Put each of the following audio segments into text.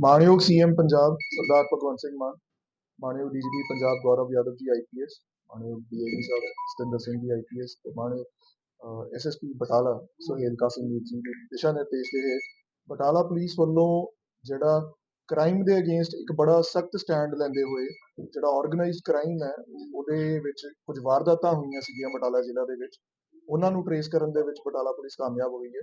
ਮਾਣਯੋਗ ਸੀਐਮ ਪੰਜਾਬ ਸਰਦਾਰ ਭਗਵੰਤ ਸਿੰਘ ਮਾਨ, ਮਾਣਯੋਗ DGP Punjab Gaurav Yadav ji IPS ਮਾਣਯੋਗ ਡੀਏਜੀ ਸਾਹਿਬ ਸਤਿੰਦਰ ਸਿੰਘ ਜੀ ਆਈਪੀਐਸ ਤੇ ਮਾਣਯੋਗ ਐਸਐਸਪੀ ਬਟਾਲਾ ਸੁਹੇਲ ਕਾਸਿਮੀਰ ਜੀ ਦੇ ਦਿਸ਼ਾ ਨਿਰਦੇਸ਼ ਦੇ ਹੇਠ ਬਟਾਲਾ ਪੁਲਿਸ ਵੱਲੋਂ ਜਿਹੜਾ ਕ੍ਰਾਈਮ ਦੇ ਅਗੇਂਸਟ ਇੱਕ ਬੜਾ ਸਖਤ ਸਟੈਂਡ ਲੈਂਦੇ ਹੋਏ ਜਿਹੜਾ ਆਰਗੇਨਾਈਜ਼ਡ ਕ੍ਰਾਈਮ ਹੈ, ਉਹਦੇ ਵਿੱਚ ਕੁਝ ਵਾਰਦਾਤਾਂ ਹੋਈਆਂ ਸੀਗੀਆਂ ਬਟਾਲਾ ਜ਼ਿਲ੍ਹਾ ਦੇ ਵਿੱਚ। ਉਹਨਾਂ ਨੂੰ ਟਰੇਸ ਕਰਨ ਦੇ ਵਿੱਚ ਬਟਾਲਾ ਪੁਲਿਸ ਕਾਮਯਾਬ ਹੋਈ ਹੈ।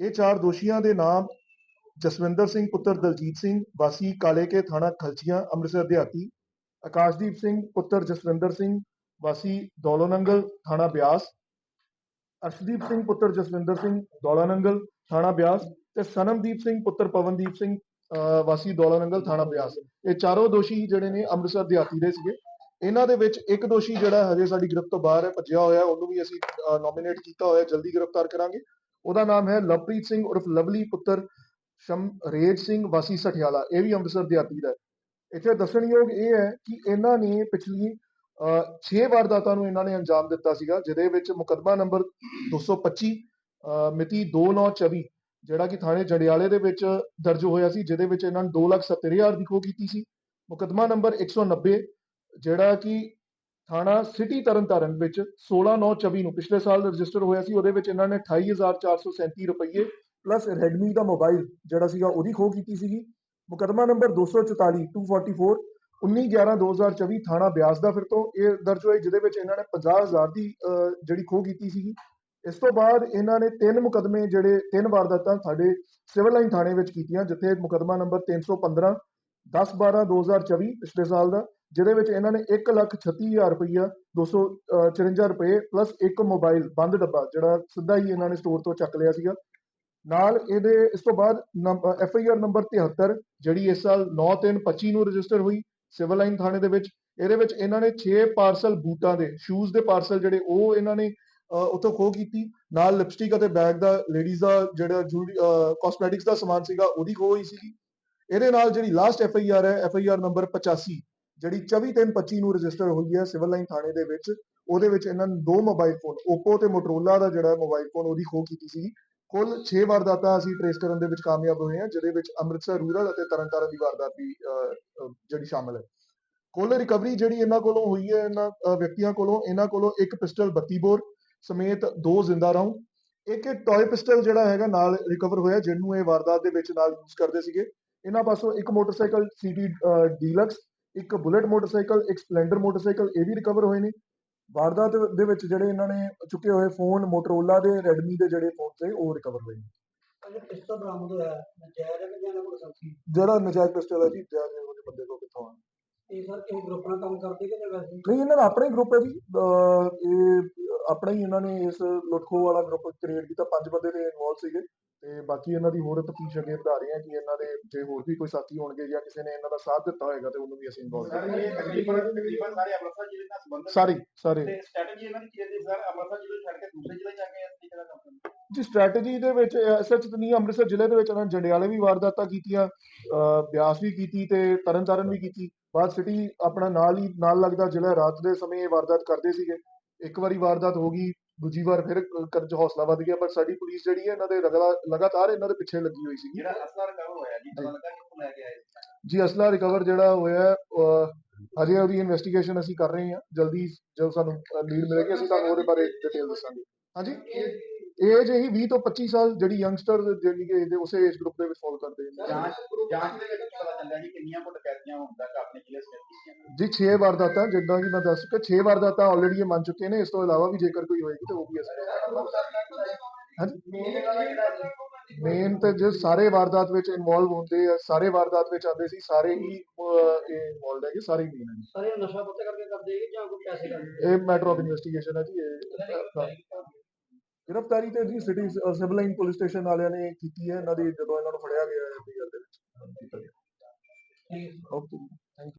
ਇਹ ਚਾਰ ਦੋਸ਼ੀਆਂ ਦੇ ਨਾਮ ਜਸਵਿੰਦਰ ਸਿੰਘ ਪੁੱਤਰ ਦਲਜੀਤ ਸਿੰਘ ਵਾਸੀ ਕਾਲੇਕੇ ਥਾਣਾ ਖਲਚੀਆਂ ਅੰਮ੍ਰਿਤਸਰ ਦਿਹਾਤੀ। ਆਕਾਸ਼ਦੀਪ ਸਿੰਘ ਪੁੱਤਰ ਜਸਵਿੰਦਰ ਸਿੰਘ ਵਾਸੀ ਦੌਲੋਨੰਗਲ ਥਾਣਾ ਬਿਆਸ। ਅਰਸ਼ਦੀਪ ਸਿੰਘ ਪੁੱਤਰ ਜਸਵਿੰਦਰ ਸਿੰਘ ਦੌਲਾਨੰਗਲ ਥਾਣਾ ਬਿਆਸ ਤੇ ਸਨਮਦੀਪ ਸਿੰਘ ਪੁੱਤਰ ਪਵਨਦੀਪ ਸਿੰਘ ਅਹ, ਵਾਸੀ ਦੌਲਾਨੰਗਲ ਥਾਣਾ ਬਿਆਸ। ਇਹ ਚਾਰੋਂ ਦੋਸ਼ੀ ਜਿਹੜੇ ਨੇ ਅੰਮ੍ਰਿਤਸਰ ਦਿਹਾਤੀ ਦੇ ਸੀਗੇ। ਇਹਨਾਂ ਦੇ ਵਿੱਚ ਇੱਕ ਦੋਸ਼ੀ ਜਿਹੜਾ ਹਜੇ ਸਾਡੀ ਗ੍ਰਿਫਤ ਤੋਂ ਬਾਹਰ ਹੈ ਭੱਜਿਆ ਹੋਇਆ ਉਹਨੂੰ ਵੀ ਅਸੀਂ ਨੋਮੀਨੇਟ ਕੀਤਾ ਹੋਇਆ ਜਲਦੀ ਗ੍ਰਿਫਤਾਰ ਕਰਾਂਗੇ। ਉਹਦਾ ਨਾਮ ਹੈ ਲਵਪ੍ਰੀਤ ਸਿੰਘ ਉਰਫ ਲਵਲੀ ਪੁੱਤਰ ਸ਼ਮਰੇਜ ਸਿੰਘ ਵਾਸੀ ਸਠਿਆਲਾ ਇਹ ਵੀ ਅੰਮ੍ਰਿਤਸਰ ਦਿਹਾਤੀ ਦਾ ਇੱਥੇ ਦੱਸਣਯੋਗ ਇਹ ਹੈ ਕਿ ਇਹਨਾਂ ਨੇ ਪਿਛਲੀ 6 ਵਾਰਦਾਤਾਂ ਨੂੰ ਇਹਨਾਂ ਨੇ ਅੰਜਾਮ ਦਿੱਤਾ ਸੀਗਾ ਜਿਹਦੇ ਵਿੱਚ ਮੁਕੱਦਮਾ ਨੰਬਰ 225 ਅਹ, ਮਿਤੀ 2924 ਜਿਹੜਾ ਕਿ ਥਾਣੇ ਜੰਡਿਆਲੇ ਦੇ ਵਿੱਚ ਦਰਜ ਹੋਇਆ ਸੀ ਜਿਹਦੇ ਵਿੱਚ ਇਹਨਾਂ ਨੇ 270000 ਦੀ ਖੋਹ ਕੀਤੀ ਸੀ। ਮੁਕੱਦਮਾ ਨੰਬਰ 190 ਜਿਹੜਾ ਕਿ ਥਾਣਾ ਸਿਟੀ ਤਰਨਤਾਰਨ ਵਿੱਚ 16924 ਨੂੰ ਪਿਛਲੇ ਸਾਲ ਰਜਿਸਟਰ ਹੋਇਆ ਸੀ, ਉਹਦੇ ਵਿੱਚ ਇਹਨਾਂ ਨੇ 28437 ਰੁਪਏ ਪਲੱਸ ਰੈਡਮੀ ਦਾ ਮੋਬਾਈਲ ਜਿਹੜਾ ਸੀਗਾ ਉਹਦੀ ਖੋਹ ਕੀਤੀ ਸੀਗੀ। ਮੁਕੱਦਮਾ ਨੰਬਰ 244 244 19/11/2024 ਥਾਣਾ ਬਿਆਸ ਦਾ ਫਿਰ ਤੋਂ ਇਹ ਦਰਜ ਹੋਇਆ, ਜਿਹਦੇ ਵਿੱਚ ਇਹਨਾਂ ਨੇ 50000 ਦੀ ਜਿਹੜੀ ਖੋਹ ਕੀਤੀ ਸੀਗੀ। ਇਸ ਤੋਂ ਬਾਅਦ ਇਹਨਾਂ ਨੇ ਤਿੰਨ ਮੁਕੱਦਮੇ ਜਿਹੜੇ, ਤਿੰਨ ਵਾਰਦਾਤਾਂ ਸਾਡੇ ਸਿਵਲ ਲਾਈਨ ਥਾਣੇ ਵਿੱਚ ਕੀਤੀਆਂ, ਜਿੱਥੇ ਮੁਕੱਦਮਾ ਨੰਬਰ 315 10 12 2024 ਪਿਛਲੇ ਸਾਲ ਦਾ ਜਿਹਦੇ ਵਿੱਚ ਇਹਨਾਂ ਨੇ 136000 ਰੁਪਈਆ 254 ਰੁਪਏ ਪਲੱਸ ਇੱਕ ਮੋਬਾਈਲ ਬੰਦ ਡੱਬਾ, ਜਿਹੜਾ ਸਿੱਧਾ ਹੀ ਇਹਨਾਂ ਨੇ ਸਟੋਰ ਤੋਂ ਚੱਕ ਲਿਆ ਸੀਗਾ। ਨਾਲ ਇਹਦੇ, ਇਸ ਤੋਂ ਬਾਅਦ ਐਫ ਆਈ ਆਰ ਨੰਬਰ 73 ਜਿਹੜੀ ਇਸ ਸਾਲ 9/3/25 ਨੂੰ ਰਜਿਸਟਰ ਹੋਈ ਸਿਵਲ ਲਾਈਨ ਥਾਣੇ ਦੇ ਵਿੱਚ, ਇਹਦੇ ਵਿੱਚ ਇਹਨਾਂ ਨੇ 6 ਪਾਰਸਲ ਬੂਟਾਂ ਦੇ ਸ਼ੂਜ਼ ਦੇ ਪਾਰਸਲ ਜਿਹੜੇ ਉਹ ਇਹਨਾਂ ਨੇ ਉੱਥੋਂ ਖੋਹ ਕੀਤੀ। ਨਾਲ ਲਿਪਸਟਿਕ ਅਤੇ ਬੈਗ ਦਾ ਲੇਡੀਜ਼ ਦਾ ਜਿਹੜਾ ਕਾਸਮੈਟਿਕਸ ਦਾ ਸਮਾਨ ਸੀਗਾ, ਉਹਦੀ ਖੋਹ ਹੋਈ ਸੀਗੀ। ਇਹਦੇ ਨਾਲ ਜਿਹੜੀ ਲਾਸਟ ਐਫ ਆਈ ਆਰ ਹੈ ਐਫ ਆਈ ਆਰ ਨੰਬਰ 85 ਜਿਹੜੀ 24/3/25 ਨੂੰ ਰਜਿਸਟਰ ਹੋਈ ਹੈ ਸਿਵਲ ਲਾਈਨ ਥਾਣੇ ਦੇ ਵਿੱਚ, ਉਹਦੇ ਵਿੱਚ ਇਹਨਾਂ ਨੇ ਦੋ ਮੋਬਾਈਲ ਫੋਨ Oppo ਤੇ Motorola ਦਾ ਜਿਹੜਾ ਮੋਬਾਈਲ ਫੋਨ ਉਹਦੀ ਖੋਹ ਕੀਤੀ ਸੀ। ਕੁੱਲ 6 ਵਾਰਦਾਤਾਂ ਅਸੀਂ ਟ੍ਰੇਸ ਕਰਨ ਦੇ ਵਿੱਚ ਕਾਮਯਾਬ ਹੋਏ ਹਾਂ, ਜਿਹਦੇ ਵਿੱਚ ਅੰਮ੍ਰਿਤਸਰ ਰੂਰਲ ਅਤੇ ਤਰਨਤਾਰਨ ਦੀ ਵਾਰਦਾਤ ਵੀ ਜਿਹੜੀ ਸ਼ਾਮਲ ਹੈ। ਕੁੱਲ ਰਿਕਵਰੀ ਜਿਹੜੀ ਇਹਨਾਂ ਕੋਲੋਂ ਹੋਈ ਹੈ, ਇਹਨਾਂ ਵਿਅਕਤੀਆਂ ਕੋਲੋਂ, ਇਹਨਾਂ ਕੋਲੋਂ ਇੱਕ ਪਿਸਟਲ 32 ਬੋਰ ਸਮੇਤ ਦੋ ਜ਼ਿੰਦਾ ਰਾਉਂਡ ਇੱਕ ਟੌਏ ਪਿਸਟਲ ਜਿਹੜਾ ਹੈਗਾ ਨਾਲ ਰਿਕਵਰ ਹੋਇਆ, ਜਿਹਨੂੰ ਇਹ ਵਾਰਦਾਤ ਦੇ ਵਿੱਚ ਨਾਲ ਯੂਜ਼ ਕਰਦੇ ਸੀਗੇ। ਇਹਨਾਂ ਪਾਸੋਂ ਇੱਕ ਮੋਟਰਸਾਈਕਲ ਸੀਟੀ ਡੀਲਕਸ ਇੱਕ ਬੁਲਟ ਮੋਟਰਸਾਈਕਲ ਇੱਕ ਸਪਲੈਂਡਰ ਮੋਟਰਸਾਈਕਲ ਇਹ ਵੀ ਰਿਕਵਰ ਹੋਏ ਨੇ। ਵਾਰਦਾਤ ਦੇ ਵਿੱਚ ਜਿਹੜੇ ਇਹਨਾਂ ਨੇ ਚੁੱਕੇ ਹੋਏ ਫੋਨ ਮੋਟਰੋਲਾ ਦੇ ਰੈਡਮੀ ਦੇ ਜਿਹੜੇ ਫੋਨ ਸੀ ਉਹ ਰਿਕਵਰ ਹੋਏ ਨੇ। ਅਜੇ ਪਿਸਤਲ ਬਰਾਮਦ ਹੋਇਆ ਨਜਾਇਜ਼ ਹੈ ਕਿ ਜਾਂ ਕੋਈ ਸੰਸੀ ਜਿਹੜਾ ਨਜਾਇਜ਼ ਪਿਸਟਲ ਹੈ ਜੀ ਜਾਇਜ਼ ਉਹਦੇ ਬੰਦੇ ਕੋਲ ਕਿੱਥੋਂ ਆ? ਇਹ ਸਰ ਕਿਸੇ ਗਰੁੱਪ ਨਾਲ ਕੰਮ ਕਰਦੇ ਕਿ ਜਾਂ ਵੈਸੇ? ਹੀ? ਨਹੀਂ ਇਹਨਾਂ ਦਾ ਆਪਣਾ ਹੀ ਗਰੁੱਪ ਹੈ ਜੀ। ਅਹ ਇਹ ਆਪਣਾ ਹੀ ਇਹਨਾਂ ਨੇ ਇਸ ਲੁੱਟਖੋ ਵਾਲਾ ਗਰੁੱਪ ਕ੍ਰੀਏਟ ਕੀਤਾ। ਪੰਜ ਬੰਦੇ ਦੇ ਇਨਵੋਲਵ ਸੀਗੇ ਤੇ ਬਾਕੀ ਇਹਨਾਂ ਦੀ ਹੋਰ ਤਫਤੀਸ਼ ਅੱਗੇ ਵਧਾ ਰਹੇ ਹਾਂ ਕਿ ਇਹਨਾਂ ਦੇ ਜੇ ਹੋਰ ਵੀ ਕੋਈ ਸਾਥੀ ਹੋਣਗੇ ਜਾਂ ਕਿਸੇ ਨੇ ਇਹਨਾਂ ਦਾ ਸਾਥ ਦਿੱਤਾ ਹੋਏਗਾ ਤੇ ਉਹਨੂੰ ਵੀ ਅਸੀਂ ਇਨਵੋਲਵ ਸਰ ਇਹ ਤਕਰੀਬਨ ਤਕਰੀਬਨ ਸਾਰੇ ਅੰਮ੍ਰਿਤਸਰ ਜ਼ਿਲ੍ਹੇ ਨਾਲ ਸੰਬੰਧਿਤ ਸਾਰੇ ਸਾਰੇ। ਤੇ ਸਟ੍ਰੈਟਜੀ ਇਹਨਾਂ ਦੀ ਕੀ ਹੈ ਜੀ? ਸਰ ਅੰਮ੍ਰਿਤਸਰ ਜ਼ਿਲ੍ਹੇ ਛੱਡ ਕੇ ਦੂਸਰੇ ਜ਼ਿਲ੍ਹੇ ਜਾ ਕੇ ਇਸ ਤਰੀਕੇ ਦਾ ਕੰਮ ਕਰਨਾ ਜੀ ਸਟ੍ਰੈਟਜੀ ਦੇ ਵਿੱਚ ਸੱਚ ਨਹੀਂ ਅੰਮ੍ਰਿਤਸਰ ਜ਼ਿਲ੍ਹੇ ਦੇ ਵਿੱਚ ਇਹਨਾਂ ਨੇ ਜੰਡਿਆਲੇ ਵੀ ਵਾਰਦਾਤਾਂ ਕੀਤੀਆਂ ਬਿਆਸ ਵੀ ਕੀਤੀ ਤੇ ਤਰਨਤਾਰਨ ਵੀ ਕੀਤੀ। ਬਾਅਦ ਸਿਟੀ ਆਪਣਾ ਨਾਲ ਹੀ ਨਾਲ ਲੱਗਦਾ ਜ਼ਿਲ੍ਹਾ ਰਾਤ ਦੇ ਸਮੇਂ ਇਹ ਵਾਰਦਾਤ ਕਰਦੇ ਸੀਗੇ। ਇੱਕ ਵਾਰੀ ਵਾਰਦਾਤ ਹੋ ਗਈ ਦੂਜੀ ਵਾਰ ਫਿਰ ਕਰਜ ਹੌਸਲਾ ਵੱਧ ਗਿਆ ਪਰ ਸਾਡੀ ਪੁਲਿਸ ਜਿਹੜੀ ਹੈ ਇਹਨਾਂ ਦੇ ਲਗਾਤਾਰ ਇਹਨਾਂ ਦੇ ਪਿੱਛੇ ਲੱਗੀ ਹੋਈ ਸੀਗੀ। ਜਿਹੜਾ ਅਸਲਾ ਰਿਕਵਰ ਹੋਇਆ ਜੀ ਪਤਾ ਲੱਗਾ ਕਿੱਥੋਂ ਲੈ ਕੇ ਆਏ ਜੀ ਅਸਲਾ ਰਿਕਵਰ ਜਿਹੜਾ ਹੋਇਆ ਹਜੇ ਉਹਦੀ ਇਨਵੈਸਟੀਗੇਸ਼ਨ ਅਸੀਂ ਕਰ ਰਹੇ ਹਾਂ। ਜਲਦੀ ਜਦੋਂ ਸਾਨੂੰ ਲੀਡ ਮਿਲੇਗੀ ਅਸੀਂ ਤੁਹਾਨੂੰ ਉਹਦੇ ਬਾਰੇ ਡਿਟੇਲ ਦੱਸਾਂਗੇ। ਹਾਂਜੀ? ਏਜ ਇਹੀ 20 ਤੋਂ 25 ਸਾਲ ਜਿਹੜੀ ਯੰਗਸਟਰ ਜਿਹੜੀ ਕਿ ਇਹਦੇ ਉਸੇ ਏਜ ਗਰੁੱਪ ਦੇ ਵਿੱਚ ਫਾਲ ਕਰਦੇ ਨੇ। ਜਾਂਚ ਜਾਂਚ ਦੇ ਵਿੱਚ ਪਤਾ ਚੱਲਿਆ ਕਿ ਕਿੰਨੀਆਂ ਕੁ ਡਕੈਤੀਆਂ ਹੁਣ ਤੱਕ ਆਪਣੇ ਜ਼ਿਲ੍ਹੇ ਸਮੇਤ ਕੀਤੀਆਂ ਜੀ 6 ਵਾਰਦਾਤਾਂ ਜਿੱਦਾਂ ਕਿ ਮੈਂ ਦੱਸ ਚੁੱਕਾ 6 ਵਾਰਦਾਤਾਂ ਆਲਰੇਡੀ ਇਹ ਮੰਨ ਚੁੱਕੇ ਨੇ। ਇਸ ਤੋਂ ਇਲਾਵਾ ਵੀ ਜੇਕਰ ਕੋਈ ਹੋਏਗੀ ਤਾਂ ਉਹ ਵੀ ਅਸੀਂ ਮੇਨ ਤੇ ਜੇ। ਸਾਰੇ ਵਾਰਦਾਤ ਵਿੱਚ ਇਨਵੋਲਵ ਹੁੰਦੇ ਆ ਸਾਰੇ ਵਾਰਦਾਤ ਵਿੱਚ ਆਉਂਦੇ ਸੀ ਸਾਰੇ ਹੀ ਇਨਵੋਲਡ ਹੈਗੇ ਸਾਰੇ ਹੀ ਮੇਨ ਹੈ ਸਰ ਨਸ਼ਾ ਪੱਤੇ ਕਰਕੇ ਕਰਦੇ ਕਿ ਜਾਂ ਕੋਈ ਪੈਸੇ ਕਰਕੇ ਇਹ ਮੈਟਰ ਆਫ ਇਨਵੈਸਟੀਗੇਸ਼ਨ ਹੈ ਜੀ ਇਹ ਆਪਣਾ ਗ੍ਰਿਫਤਾਰੀ ਤੇ ਜੀ city civil line police station ਵਾਲਿਆਂ ਨੇ ਕੀਤੀ ਹੈ। ਇਹਨਾਂ ਦੀ ਜਦੋਂ ਇਹਨਾਂ ਨੂੰ ਫੜਿਆ ਗਿਆ ਹੈ ਗੱਲ ਦੇ ਵਿੱਚ। ਓਕੇ